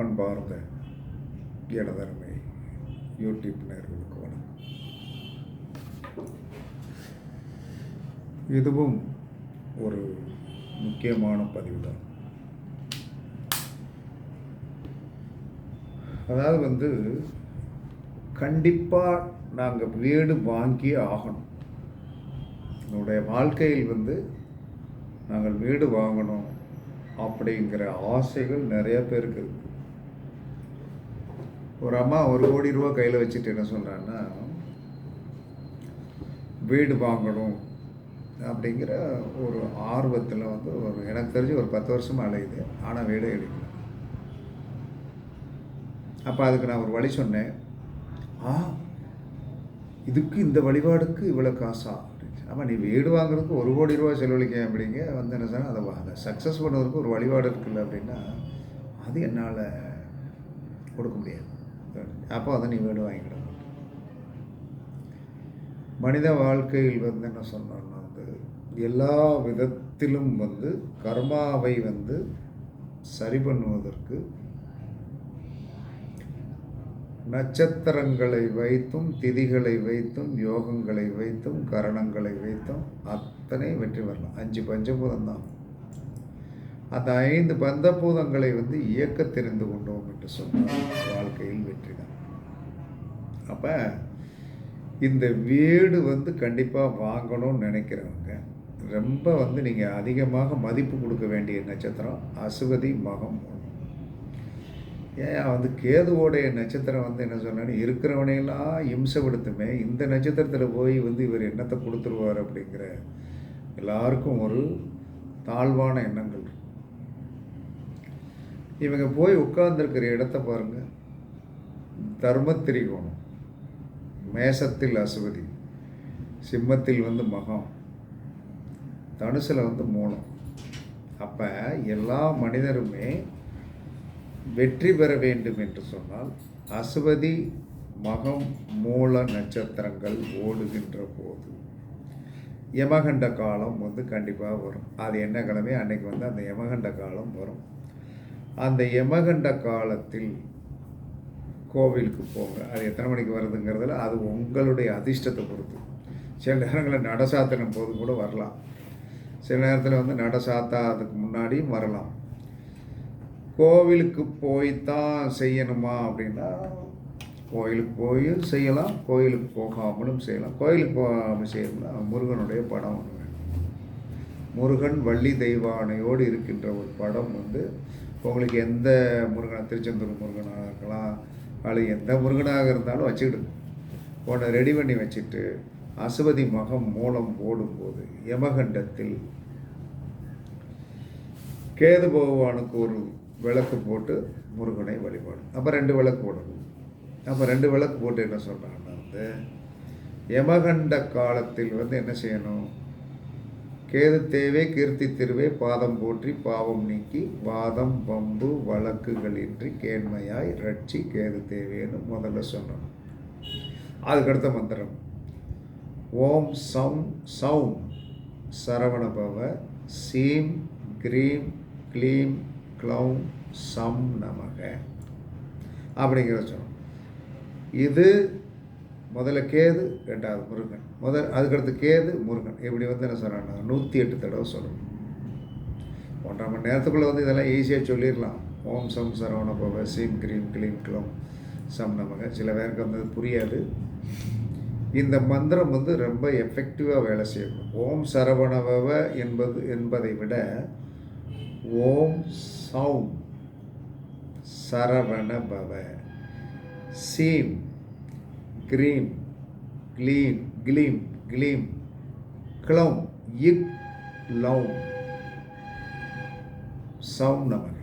பண்பார்ந்த இடதரமை YouTube நேர்களுக்கு வணக்கம். இதுவும் ஒரு முக்கியமான பதிவு தான் அதாவது வந்து கண்டிப்பாக நாங்கள் வீடு வாங்கி ஆகணும். என்னுடைய வாழ்க்கையில் வந்து நாங்கள் வீடு வாங்கணும் அப்படிங்கிற ஆசைகள் நிறைய பேருக்கு இருக்குது ஒரு அம்மா ஒரு கோடி ரூபா கையில் வச்சுட்டு என்ன சொல்கிறான்னா வீடு வாங்கணும் அப்படிங்கிற ஒரு ஆர்வத்தில் வந்து ஒரு எனக்கு தெரிஞ்சு ஒரு பத்து வருஷமாக அலையுது. ஆனால் வீடே எடுக்கல. அப்போ அதுக்கு நான் ஒரு வழி சொன்னேன். ஆ இதுக்கு இந்த வழிபாடுக்கு இவ்வளோ காசா? ஆமாம் நீ வீடு வாங்குறதுக்கு ஒரு கோடி ரூபா செலவழிக்க அப்படிங்க வந்து என்ன சொன்னால் அதை அதை சக்ஸஸ் பண்ணுறதுக்கு ஒரு வழிபாடு இருக்குல்ல அப்படின்னா அது என்னால் கொடுக்க முடியாது. அப்போ அதை நீ வீடு வாங்கிட மனித வாழ்க்கையில் வந்து என்ன சொன்னோம்னா வந்து எல்லா விதத்திலும் வந்து கர்மாவை வந்து சரி பண்ணுவதற்கு நட்சத்திரங்களை வைத்தும் திதிகளை வைத்தும் யோகங்களை வைத்தும் கரணங்களை வைத்தும் அத்தனை வெற்றி வரலாம் அஞ்சு பஞ்சபூதம் தான் அந்த ஐந்து பந்தபூதங்களை வந்து இயக்க தெரிந்து கொண்டோம் என்று சொன்னால் வாழ்க்கையில் வெற்றி தான். அப்போ இந்த வீடு வந்து கண்டிப்பாக வாங்கணும்னு நினைக்கிறவங்க ரொம்ப வந்து நீங்கள் அதிகமாக மதிப்பு கொடுக்க வேண்டிய நட்சத்திரம் அசுவதி மகம் ஏன் வந்து கேதுவோடைய நட்சத்திரம் வந்து என்ன சொன்னான்னு இருக்கிறவனையெல்லாம் இம்சப்படுத்துமே இந்த நட்சத்திரத்தில் போய் வந்து இவர் என்னத்தை கொடுத்துருவார் அப்படிங்கிற எல்லாருக்கும் ஒரு தாழ்வான எண்ணங்கள் இவங்க போய் உட்கார்ந்துருக்கிற இடத்த பாருங்கள் தர்மத்திரிகோணம். மேசத்தில் அசுவதி. சிம்மத்தில் வந்து மகம். தனுசில் வந்து மூலம். அப்போ எல்லா மனிதருமே வெற்றி பெற வேண்டும் என்று சொன்னால் அசுவதி மகம் மூல நட்சத்திரங்கள் ஓடுகின்ற போது யமகண்ட காலம் வந்து கண்டிப்பாக வரும். அது என்ன கிழமை? அன்னைக்கு வந்து அந்த யமகண்ட காலம் வரும். அந்த யமகண்ட காலத்தில் கோவிலுக்கு போங்க. அது எத்தனை மணிக்கு வருதுங்கிறதுல அது உங்களுடைய அதிர்ஷ்டத்தை பொறுத்து. சில நேரங்களில் நடசாத்திரம் போது கூட வரலாம். சில நேரத்தில் வந்து நட சாத்தாதுக்கு முன்னாடியும் வரலாம். கோவிலுக்கு போய் தான் செய்யணுமா அப்படின்னா கோயிலுக்கு போயும் செய்யலாம் கோயிலுக்கு போகாமலும் செய்யலாம். கோயிலுக்கு போகாமல் செய்யணும்னா முருகனுடைய படம் ஒன்று முருகன் வள்ளி தெய்வானையோடு இருக்கின்ற ஒரு படம் வந்து உங்களுக்கு எந்த முருகனாக திருச்செந்தூர் முருகனாக இருக்கலாம் அது எந்த முருகனாக இருந்தாலும் வச்சுக்கிடுங்க உன்னை ரெடி பண்ணி வச்சுட்டு அசுவதி மகம் மூலம் ஓடும்போது யமகண்டத்தில் கேது பகவானுக்கு ஒரு விளக்கு போட்டு முருகனை வழிபாடு. அப்போ ரெண்டு விளக்கு போடணும். அப்போ ரெண்டு விளக்கு போட்டு என்ன சொல்கிறாங்கன்னா வந்து யமகண்ட காலத்தில் வந்து என்ன செய்யணும்? கேதுத்தேவே கீர்த்தி திருவே பாதம் போற்றி பாவம் நீக்கி வாதம் பம்பு வழக்குகளின்றி கேண்மையாய் ரட்சி கேது தேவேன்னு முதல்ல சொன்னோம். அதுக்கடுத்த மந்திரம். ஓம் சம் சௌம் சரவணபவ சீம் கிரீம் க்ளீம் க்ளௌம் சம் நமக. அப்படிங்கிறத சொன்னோம். இது முதல்ல கேது ரெண்டாவது முருகன். முதல் அதுக்கடுத்து கேது முருகன். இப்படி வந்து என்ன சொல்கிறாங்க நூற்றி எட்டு தடவை சொல்லணும் ஒன்றரை மணி நேரத்துக்குள்ளே வந்து இதெல்லாம் ஈஸியாக சொல்லிடலாம். ஓம் சம் சரவண பவ சீம் கிரீம் கிளீம் கிளம் சம் நமக. சில பேருக்கு வந்து புரியாது. இந்த மந்திரம் வந்து ரொம்ப எஃபெக்டிவாக வேலை செய்யணும். ஓம் சரவணபவ என்பது என்பதை விட ஓம் சௌம் சரவண பவ சீம் கிரீம் க்ளீன் கிளீம் கிளீம் க்ளௌம் இக் லௌம் சௌம் நமக்கு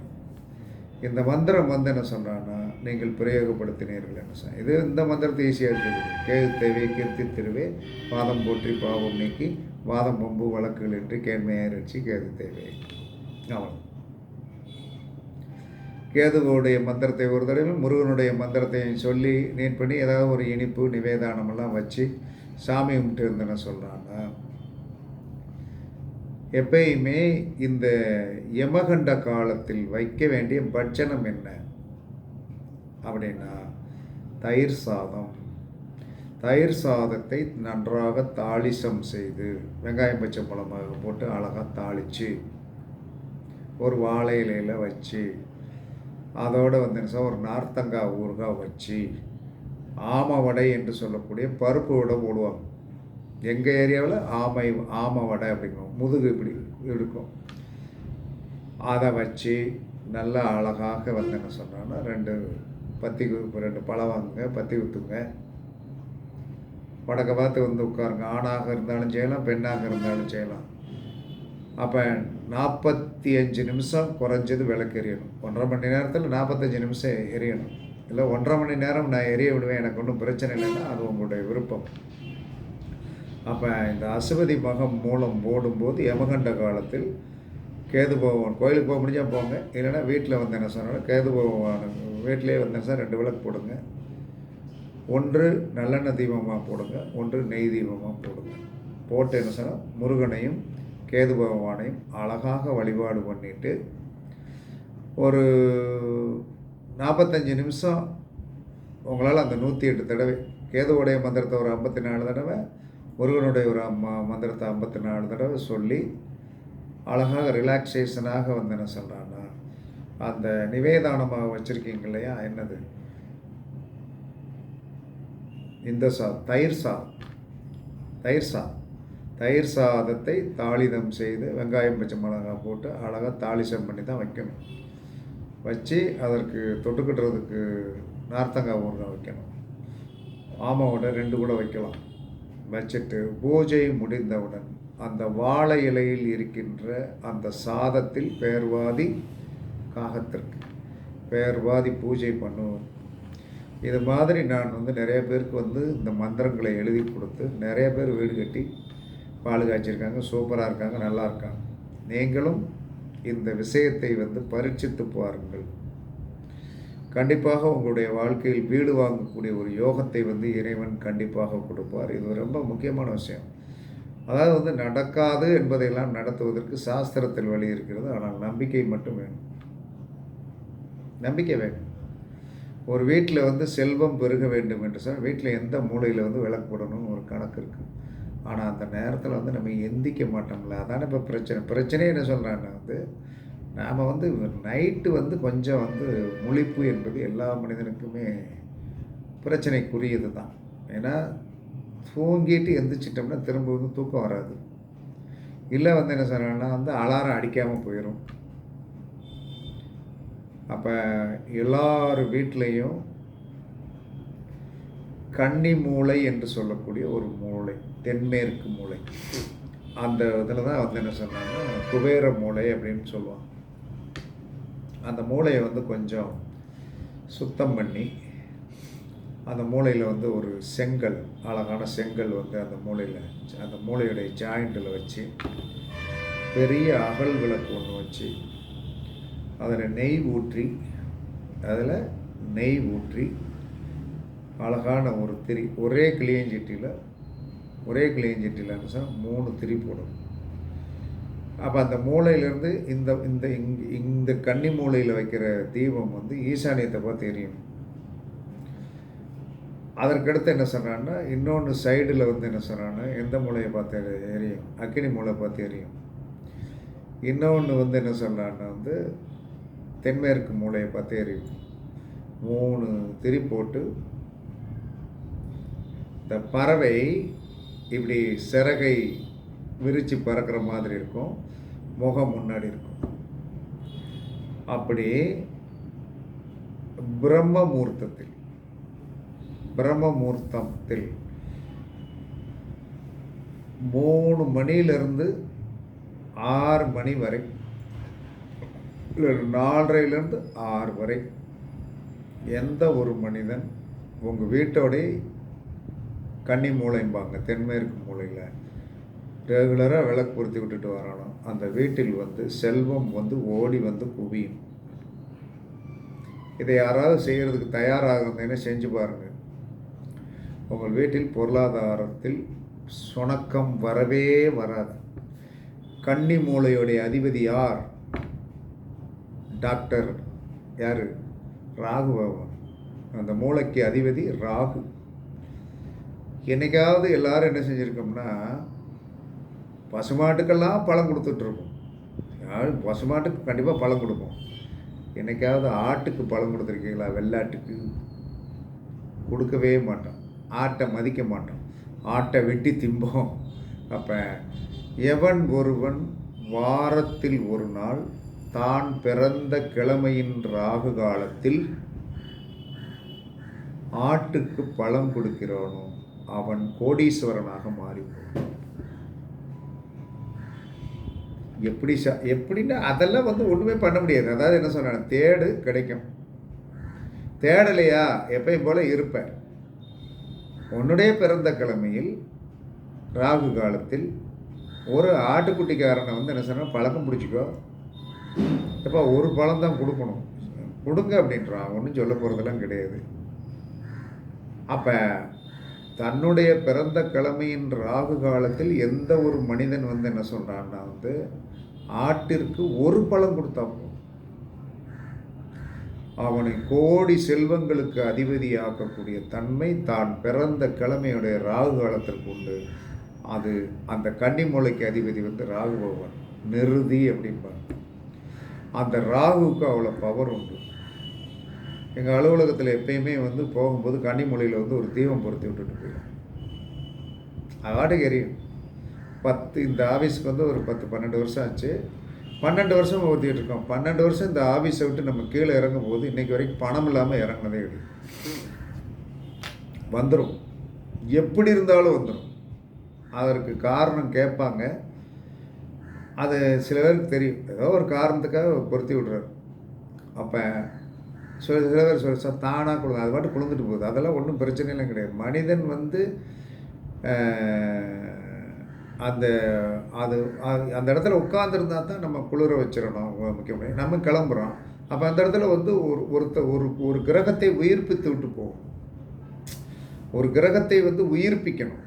இந்த மந்திரம் வந்து என்ன சொல்கிறான்னா நீங்கள் பிரயோகப்படுத்தினீர்கள் என்ன சொன்ன இது இந்த மந்திரத்தை ஈஸியாக இருக்குது கேது தேவை கீர்த்தி திருவே வாதம் போற்றி பாவம் நீக்கி வாதம் பம்பு வழக்குகள் என்று கேண்மையாக ரட்சி கேது தேவை. அவ்வளோ கேதுவோடைய மந்திரத்தை ஒரு தடவை முருகனுடைய மந்திரத்தையும் சொல்லி நீட் பண்ணி ஏதாவது ஒரு இனிப்பு நிவேதானமெல்லாம் வச்சு சாமி கும்பிட்டு இருந்தேன்னு சொல்கிறாங்க எப்பயுமே இந்த யமகண்ட காலத்தில் வைக்க வேண்டிய பட்சணம் என்ன? அப்படின்னா தயிர் சாதம். தயிர் சாதத்தை நன்றாக தாளிசம் செய்து வெங்காயம் பச்சை பழமாக போட்டு அழகாக தாளித்து ஒரு வாழை இலையில் வச்சு அதோடு வந்து என்ன ஒரு நார்த்தங்காய் ஊறுகாய் வச்சு ஆமை வடை என்று சொல்லக்கூடிய பருப்பு வடை போடுவாங்க. எங்கள் ஏரியாவில் ஆமை ஆம வடை அப்படிங்கும் முதுகு இப்படி இருக்கும் அதை வச்சு நல்லா அழகாக வந்து என்ன சொன்னான்னா ரெண்டு பத்தி ரெண்டு பழம் வாங்குங்க பத்தி ஊற்றுங்க வடக்க பார்த்து வந்து உட்காருங்க. ஆணாக இருந்தாலும் செய்யலாம் பெண்ணாக இருந்தாலும் செய்யலாம். அப்போ நாற்பத்தி அஞ்சு நிமிஷம் குறைஞ்சது விளக்கு எரியணும் ஒன்றரை மணி நேரத்தில் நாற்பத்தஞ்சு நிமிஷம் எரியணும் இல்லை ஒன்றரை மணி நேரம் நான் எரிய விடுவேன் எனக்கு ஒன்றும் பிரச்சனை இல்லைன்னா அது உங்களுடைய விருப்பம். அப்போ இந்த அசுபதி மகம் மூலம் போடும்போது யமகண்ட காலத்தில் கேது பகவான் கோயிலுக்கு போக முடிஞ்சால் போங்க. இல்லைன்னா வீட்டில் வந்து என்ன சொன்னாலும் கேது பகவான் வீட்டிலே வந்து சார் ரெண்டு விளக்கு போடுங்க. ஒன்று நல்லெண்ணெய் தீபமாக போடுங்க ஒன்று நெய் தீபமாக போடுங்க. போட்டு என்ன சொன்னால் முருகனையும் கேது பகவானையும் அழகாக வழிபாடு பண்ணிவிட்டு ஒரு நாற்பத்தஞ்சு நிமிஷம் உங்களால் அந்த நூற்றி எட்டு தடவை கேதுவுடைய மந்திரத்தை ஒரு ஐம்பத்தி நாலு தடவை முருகனுடைய ஒரு அம்மா மந்திரத்தை ஐம்பத்தி நாலு தடவை சொல்லி அழகாக ரிலாக்ஸேஷனாக வந்து என்ன சொல்கிறான்னா அந்த நிவேதானமாக வச்சுருக்கீங்க இல்லையா? என்னது? இந்த சா தயிர் சா தயிர் சா தயிர் சாதத்தை தாளிதம் செய்து வெங்காயம் பச்சை மிளகாய் போட்டு அழகாக தாளிசம் பண்ணி தான் வைக்கணும். வச்சு அதற்கு தொட்டுக்கிட்டுறதுக்கு நார்த்தங்காய் ஊறுகாய் வைக்கணும். ஆமாவோட ரெண்டு கூட வைக்கலாம். வச்சுட்டு பூஜை முடிந்தவுடன் அந்த வாழை இலையில் இருக்கின்ற அந்த சாதத்தில் பேர்வாதி காகத்திற்கு பேர்வாதி பூஜை பண்ணுவோம். இது மாதிரி நான் வந்து நிறைய பேருக்கு வந்து இந்த மந்திரங்களை எழுதி கொடுத்து நிறைய பேர் வீடு கட்டி பால் காய்ச்சிருக்காங்க சூப்பராக இருக்காங்க நல்லா இருக்காங்க. நீங்களும் இந்த விஷயத்தை வந்து பரீட்சித்து பாருங்கள். கண்டிப்பாக உங்களுடைய வாழ்க்கையில் வீடு வாங்கக்கூடிய ஒரு யோகத்தை வந்து இறைவன் கண்டிப்பாக கொடுப்பார். இது ரொம்ப முக்கியமான விஷயம். அதாவது வந்து நடக்காது என்பதையெல்லாம் நடத்துவதற்கு சாஸ்திரத்தில் வழி இருக்கிறது. ஆனால் நம்பிக்கை மட்டும் வேணும். நம்பிக்கை வேணும். ஒரு வீட்டில் வந்து செல்வம் பெருக வேண்டும் என்று சொன்னால் வீட்டில் எந்த மூலையில் வந்து விளக்கு போடணும்னு ஒரு கணக்கு இருக்குது ஆனால் அந்த நேரத்தில் வந்து நம்ம எந்திக்க மாட்டோம்ல. அதானே இப்போ பிரச்சனை. பிரச்சனையே என்ன சொல்கிறான்னா வந்து நாம் வந்து நைட்டு வந்து கொஞ்சம் வந்து முழிப்பு என்பது எல்லா மனிதனுக்குமே பிரச்சனைக்குரியது தான் ஏன்னா தூங்கிட்டு எந்திரிச்சிட்டோம்னா திரும்ப வந்து தூக்கம் வராது. இல்லை வந்து என்ன சொல்கிறேன்னா வந்து அலாரம் அடிக்காமல் போயிடும் அப்போ எல்லார் வீட்லேயும் கன்னி மூளை என்று சொல்லக்கூடிய ஒரு மூளை. தென்மேற்கு மூளை. அந்த இதில் தான் வந்து என்ன சொன்னாங்கன்னா குபேர மூளை அப்படின்னு சொல்லுவாங்க. அந்த மூளையை வந்து கொஞ்சம் சுத்தம் பண்ணி அந்த மூளையில் வந்து ஒரு செங்கல் அழகான செங்கல் வந்து அந்த மூளையில் அந்த மூளையுடைய ஜாயிண்டில் வச்சு பெரிய அகல் விளக்கு ஒன்று வச்சு அதில் நெய் ஊற்றி அதில் நெய் ஊற்றி அழகான ஒரு திரி ஒரே கிளியஞ்சட்டியில் ஒரே கிளியஞ்சட்டியில் சார் மூணு திரி போடும். அப்போ அந்த மூளையிலேருந்து இந்த இந்த இங் இந்த கன்னி மூளையில் வைக்கிற தீபம் வந்து ஈசானியத்தை பார்த்து எரியும் அதற்கடுத்து என்ன சொன்னான்னா இன்னொன்று சைடில் வந்து என்ன சொன்னான்னா எந்த மூளையை பார்த்து எரியும் அக்கினி மூளை பார்த்து எரியும் இன்னொன்று வந்து என்ன சொன்னான்னா வந்து தென்மேற்கு மூளையை பார்த்து எரியும் மூணு திரி போட்டு இந்த பறவை இப்படி சிறகை விரித்து பறக்கிற மாதிரி இருக்கும். முகம் முன்னாடி இருக்கும். அப்படி பிரம்ம முகூர்த்தத்தில் பிரம்ம மூணு மணியிலிருந்து ஆறு மணி வரை நாலரைலேருந்து ஆறு வரை எந்த ஒரு மனிதன் உங்கள் வீட்டோடைய கன்னி மூளைம்பாங்க தென்மேற்கு மூலையில் ரெகுலராக விளக்கு பொருத்தி விட்டுட்டு வரணும். அந்த வீட்டில் வந்து செல்வம் வந்து ஓடி வந்து குவியும். இதை யாராவது செய்கிறதுக்கு தயாராக இருந்தீங்கன்னா செஞ்சு பாருங்கள் உங்கள் வீட்டில் பொருளாதாரத்தில் சுணக்கம் வரவே வராது. கன்னி மூளையுடைய அதிபதி யார்? டாக்டர் யார்? ராகு பகவான் அந்த மூளைக்கு அதிபதி ராகு. என்னைக்காவது எல்லாரும் என்ன செஞ்சுருக்கோம்னா பசுமாட்டுக்கெல்லாம் பழம் கொடுத்துட்ருக்கோம் யாரும் பசுமாட்டுக்கு கண்டிப்பாக பழம் கொடுப்போம். என்னைக்காவது ஆட்டுக்கு பழம் கொடுத்துருக்கீங்களா? வெள்ளாட்டுக்கு. கொடுக்கவே மாட்டோம். ஆட்டை மதிக்க மாட்டோம். ஆட்டை வெட்டி திம்போம். அப்போ எவன் ஒருவன் வாரத்தில் ஒரு நாள் தான் பிறந்த கிழமையின் ராகு காலத்தில் ஆட்டுக்கு பழம் கொடுக்கிறானோ? அவன் கோடீஸ்வரனாக மாறிப்போம் எப்படி ச எப்படின்னா அதெல்லாம் வந்து ஒன்றுமே பண்ண முடியாது. அதாவது என்ன சொன்னேன் தேடு கிடைக்கும். தேடலையா? எப்பயும் போல இருப்பேன். உன்னுடைய பிறந்த கிழமையில் ராகு காலத்தில் ஒரு ஆட்டுக்குட்டிக்காரனை வந்து என்ன சொன்னால் பழக்கம் பிடிச்சிக்கோ. இப்போ ஒரு பழம் தான் கொடுக்கணும். கொடுங்க அப்படின்றான். ஒன்றும் சொல்ல போகிறதெல்லாம் கிடையாது. அப்போ தன்னுடைய பிறந்த கிழமையின் ராகு காலத்தில் எந்த ஒரு மனிதன் வந்து என்ன சொல்கிறான்னா வந்து ஆட்டிற்கு ஒரு பழம் கொடுத்தா போதும். அவனை கோடி செல்வங்களுக்கு அதிபதியாக்கக்கூடிய தன்மை தான் பிறந்த கிழமையுடைய ராகு காலத்திற்கு உண்டு. அது அந்த கன்னிமூளைக்கு அதிபதி வந்து ராகு பகவான். நிறுதி அப்படிம்பாங்க. அந்த ராகுவுக்கு அவ்வளோ பவர் உண்டு. எங்கள் அலுவலகத்தில் எப்பயுமே வந்து போகும்போது கன்னிமொழியில் வந்து ஒரு தீபம் பொருத்தி விட்டுட்டு போயிடும் அவாட்டுக்கு எரியும். பத்து இந்த ஆஃபீஸுக்கு வந்து ஒரு பத்து பன்னெண்டு வருஷம் ஆச்சு. பன்னெண்டு வருஷம் ஊற்றிட்டு இருக்கோம். பன்னெண்டு வருஷம் இந்த ஆஃபீஸை விட்டு நம்ம கீழே இறங்கும் போது இன்றைக்கி வரைக்கும் பணம் இல்லாமல் இறங்கினதே கிடையாது வந்துடும் எப்படி இருந்தாலும் வந்துடும் அதற்கு காரணம் கேட்பாங்க. அது சில பேருக்கு தெரியும். ஏதோ ஒரு காரணத்துக்காக பொருத்தி விடுறாரு. அப்போ சில சில பேர் சொல்ல சார் தானாக கொடுங்க. அது பாட்டு குழந்துட்டு போகுது. அதெல்லாம் ஒன்றும் பிரச்சனைலாம் கிடையாது. மனிதன் வந்து அந்த அது அந்த இடத்துல உட்காந்துருந்தா தான் நம்ம குளிர வச்சிடணும் முக்கியமாக நம்ம கிளம்புறோம். அப்போ அந்த இடத்துல வந்து ஒரு ஒருத்த ஒரு ஒரு கிரகத்தை உயிர்ப்பித்து விட்டு போகும் ஒரு கிரகத்தை வந்து உயிர்ப்பிக்கணும்.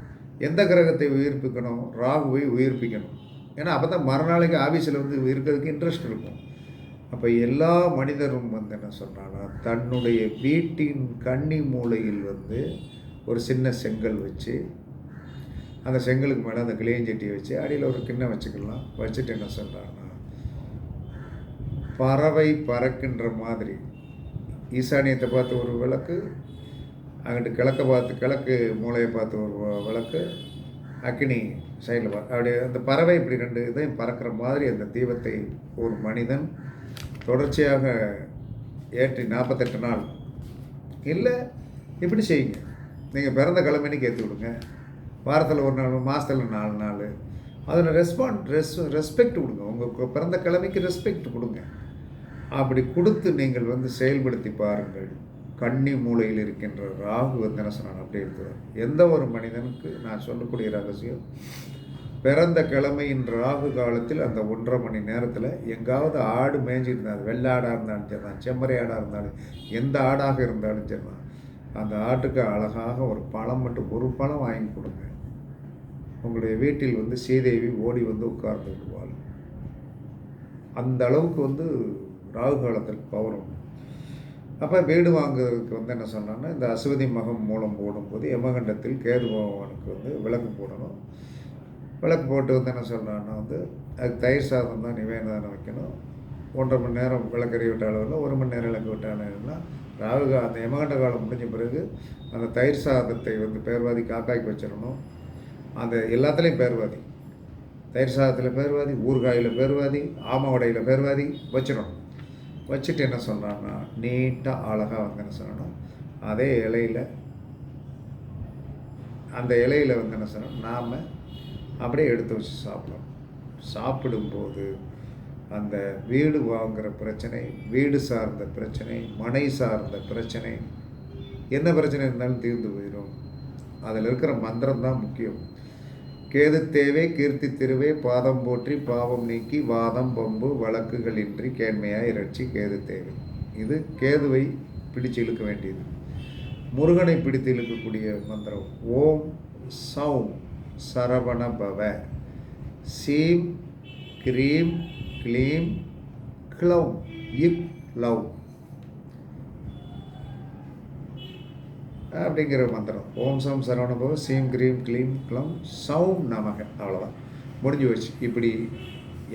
எந்த கிரகத்தை உயிர்ப்பிக்கணும்? ராகுவை உயிர்ப்பிக்கணும். ஏன்னா அப்போ தான் மறுநாளைக்கு ஆஃபீஸில் வந்து இருக்கிறதுக்கு இன்ட்ரெஸ்ட் இருக்கும். அப்போ எல்லா மனிதரும் வந்து என்ன சொல்கிறான்னா தன்னுடைய வீட்டின் கன்னி மூலையில் வந்து ஒரு சின்ன செங்கல் வச்சு அந்த செங்கலுக்கு மேலே அந்த கிளியஞ்சட்டியை வச்சு அடியில் ஒரு கிண்ணம் வச்சுக்கலாம். வச்சுட்டு என்ன சொல்கிறாங்கன்னா பறவை பறக்கின்ற மாதிரி. ஈசானியத்தை பார்த்து ஒரு விளக்கு அங்கிட்டு கிழக்க பார்த்து கிழக்கு மூளையை பார்த்து ஒரு விளக்கு அக்னி சைடில் பார்த்து அப்படி அந்த பறவை இப்படி ரெண்டு இதையும் பறக்கிற மாதிரி அந்த தீபத்தை ஒரு மனிதன் தொடர்ச்சியாக ஏற்றி நாற்பத்தெட்டு நாள். இல்லை இப்படி செய்யுங்க. நீங்கள் பிறந்த கிழமைன்னு ஏற்றி விடுங்க. வாரத்தில் ஒரு நாள் மாதத்தில் நாலு நாள். அதில் ரெஸ்பாண்ட் ரெஸ் ரெஸ்பெக்ட் கொடுங்க. உங்கள் பிறந்த கிழமைக்கு ரெஸ்பெக்ட் கொடுங்க. அப்படி கொடுத்து நீங்கள் வந்து செயல்படுத்தி பாருங்கள். கன்னி மூலையில் இருக்கின்ற ராகு வந்தனசனான் அப்படி இருக்கிறார் எந்த ஒரு மனிதனுக்கு நான் சொல்லக்கூடிய ரகசியம் பிறந்த கிழமையின் ராகு காலத்தில் அந்த ஒன்றரை மணி நேரத்தில் எங்காவது ஆடு மேய்ஞ்சிருந்தால் வெள்ளாடாக இருந்தாலும் சரிதான் செம்மறி ஆடாக இருந்தாலும் எந்த ஆடாக இருந்தாலும் சரிதான் அந்த ஆட்டுக்கு அழகாக ஒரு பழம் மட்டும் ஒரு பழம் வாங்கி கொடுங்க. உங்களுடைய வீட்டில் வந்து ஸ்ரீதேவி ஓடி வந்து உட்கார்ந்து விடுவாள். அந்த அளவுக்கு வந்து ராகு காலத்தில் பவரும் அப்போ வீடு வாங்குறதுக்கு வந்து என்ன சொன்னான்னா இந்த அசுவதி மகம் மூலம் போடும்போது யமகண்டத்தில் கேது பகவானுக்கு வந்து விளக்கு போடணும். விளக்கு போட்டு வந்து என்ன சொல்கிறான்னா வந்து அதுக்கு தயிர் சாதம் தான் நிவேதனம் வைக்கணும். ஒன்றரை மணி நேரம் விளக்கறி விட்ட அளவில் ஒரு மணி நேரம் விளக்கு விட்ட அளவுனா ராகுகா அந்த யமகண்ட காலம் முடிஞ்ச பிறகு அந்த தயிர் சாதத்தை வந்து பேர்வாதி காக்காய்க்கு வச்சிடணும். அந்த எல்லாத்துலேயும் பேர்வாதி. தயிர் சாதத்தில் பேர்வாதி ஊறுகாயில் பேர்வாதி ஆமாவடையில் பேர்வாதி வச்சிடணும். வச்சுட்டு என்ன சொன்னான்னா நீட்டாக அழகாக வந்து என்ன சொல்லணும் அதே இலையில் அந்த இலையில் வந்து என்ன சொன்னோம் நாம் அப்படியே எடுத்து வச்சு சாப்பிடலாம் சாப்பிடும்போது அந்த வீடு வாங்குகிற பிரச்சனை வீடு சார்ந்த பிரச்சனை மனை சார்ந்த பிரச்சனை என்ன பிரச்சனை இருந்தாலும் தீர்ந்து போயிடும் அதில் இருக்கிற மந்திரம் தான் முக்கியம். கேது தேவை கீர்த்தி திருவே பாதம் போற்றி பாவம் நீக்கி வாதம் பம்பு வழக்குகளின்றி கேண்மையாக இறைச்சி கேது தேவை. இது கேதுவை பிடிச்சு இழுக்க வேண்டியது. முருகனை பிடித்து இழுக்கக்கூடிய மந்திரம். ஓம் சவுண்ட் சரவண பவ சீம் கிரீம் க்ளீம் க்ளவ் இக் லவ் அப்படிங்கிற மந்திரம். ஓம் சம் சரவணபவ சீம் கிரீம் க்ளீம் க்ளம் சௌம் நமக. அவ்வளோதான் முடிஞ்சு வச்சு இப்படி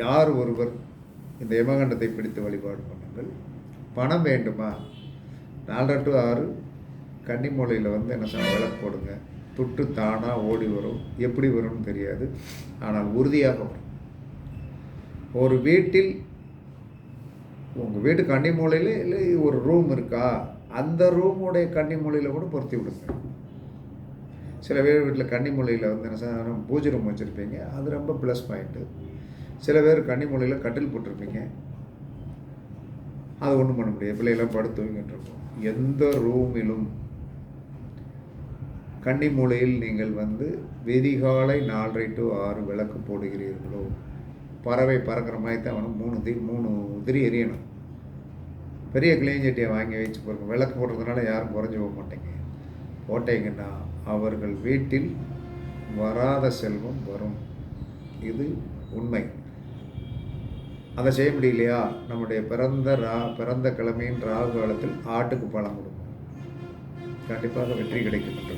யார் ஒருவர் இந்த யமகண்டத்தை பிடித்து வழிபாடு பண்ணுங்கள். பணம் வேண்டுமா? நாலரை டு ஆறு. கன்னிமூலையில் வந்து என்ன சொன்ன விளக்கு போடுங்க. தொட்டு தானாக ஓடி வரும். எப்படி வரும்னு தெரியாது. ஆனால் உறுதியாக வரும். ஒரு வீட்டில் உங்கள் வீட்டு கன்னி மூலையில் இல்லை ஒரு ரூம் இருக்கா? அந்த ரூமுடைய கன்னி மூலையில் கூட பொருத்தி விடுங்க. சில பேர் வீட்டில் கன்னி மூலையில் வந்து என்ன பூஜை ரூம் வச்சுருப்பீங்க. அது ரொம்ப ப்ளஸ் பாயிண்ட்டு சில பேர் கன்னி மூலையில் கட்டில் போட்டிருப்பீங்க. அது ஒன்றும் பண்ண முடியாது. பிள்ளைகளாம் படுத்து தூங்கிட்டு இருக்கோம் எந்த ரூமிலும் கன்னி மூலையில் நீங்கள் வந்து விதிகாலை நாலரை டு ஆறு விளக்கு போடுகிறீர்களோ? பறவை பறக்கிற மாதிரி தான் வேணும். மூணு தி மூணு உதிரி எரியணும். பெரிய கிளியஞ்சட்டியை வாங்கி வச்சு போகிறோம் விளக்கு போடுறதுனால யாரும் குறைஞ்சி போக மாட்டேங்க. போட்டீங்கன்னா அவர்கள் வீட்டில் வராத செல்வம் வரும். இது உண்மை. அதை செய்ய முடியலையா? நம்முடைய பிறந்த ரா பிறந்த கிழமையின் ராகு காலத்தில் ஆட்டுக்கு பழம் கொடுக்கும் கண்டிப்பாக வெற்றி கிடைக்கும்